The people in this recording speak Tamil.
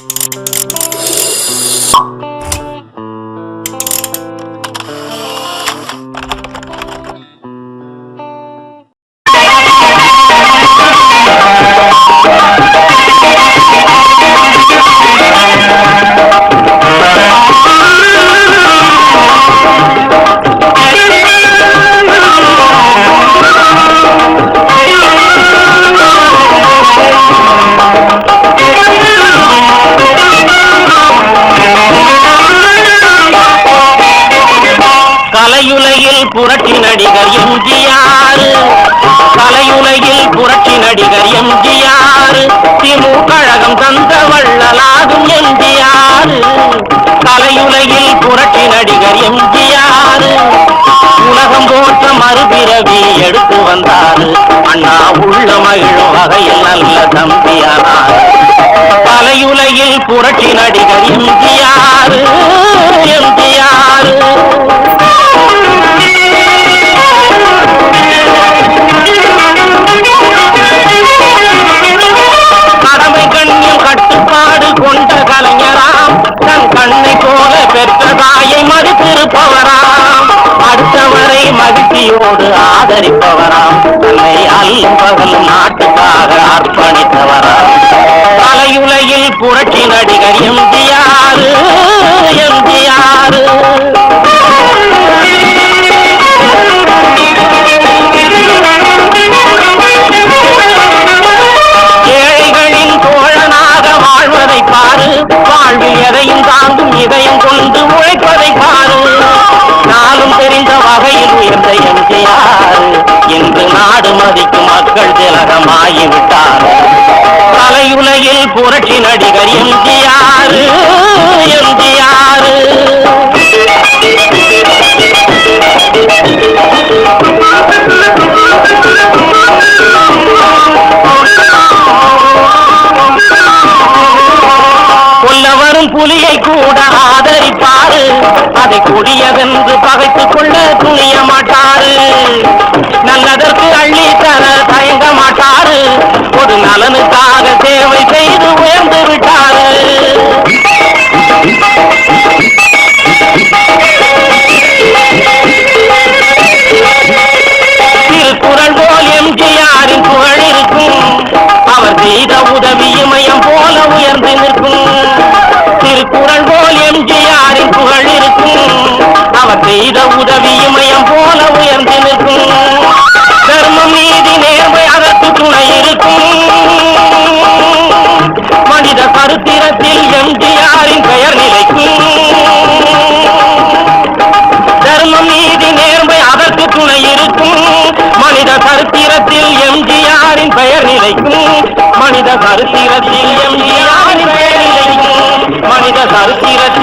you கலையுலகில் புரட்சி நடிகர் எம்ஜிஆர். கலையுலகில் புரட்சி நடிகர் எம்ஜிஆர். திமு கழகம் தந்த வள்ளலாகும் எம்ஜிஆர். கலையுலகில் புரட்சி நடிகர் எம்ஜிஆர். உலகம் போற்ற மறுபிறவி எடுத்து வந்தார். அண்ணா உள்ள மகிழும் வகையில் நல்ல தம்பியானார். கலையுலகில் புரட்சி நடிகர் எம்ஜிஆர். கொண்ட கலைஞராம் தன் கண்ணை போல பெற்ற தாயை மதித்திருப்பவராம். அடுத்தவரை மகிழ்ச்சியோடு ஆதரிப்பவராம். தன்னை அல்லும் பகல் நாட்டுக்காக அர்ப்பணித்தவராம். தலையுலையில் புரட்சி நடிகர் எம்ஜிஆர் நடிகர் எம்ஜிஆர் எம்ஜிஆர். கொல்ல வரும் புலியை கூட ஆதரிப்பாரு. அதை கொடியதென்று பகைத்துக் கொள்ள செய்த உதவி இமயம் போல உயர்ந்து நிற்கும். திருக்குறள் போல் எம்ஜிஆரின் புகழ் இருக்கும். அவர் செய்த உதவி இமயம் போல உயர்ந்து நிற்கும். தர்மம் நீதி நேர்மை அதற்கு துணை இருக்கும். மனித கருத்திரத்தில் எம்ஜிஆரின் பெயர் நிலைக்கும். தர்மம் நீதி நேர்மை அதற்கு துணை இருக்கும். மனித சரித்திரத்தில் எம்ஜிஆரின் பெயர் நிலைக்கும். மனித சரித்திரத்தில் எம்ஜிஆரின் பெயர் மனித சரித்திரத்தில்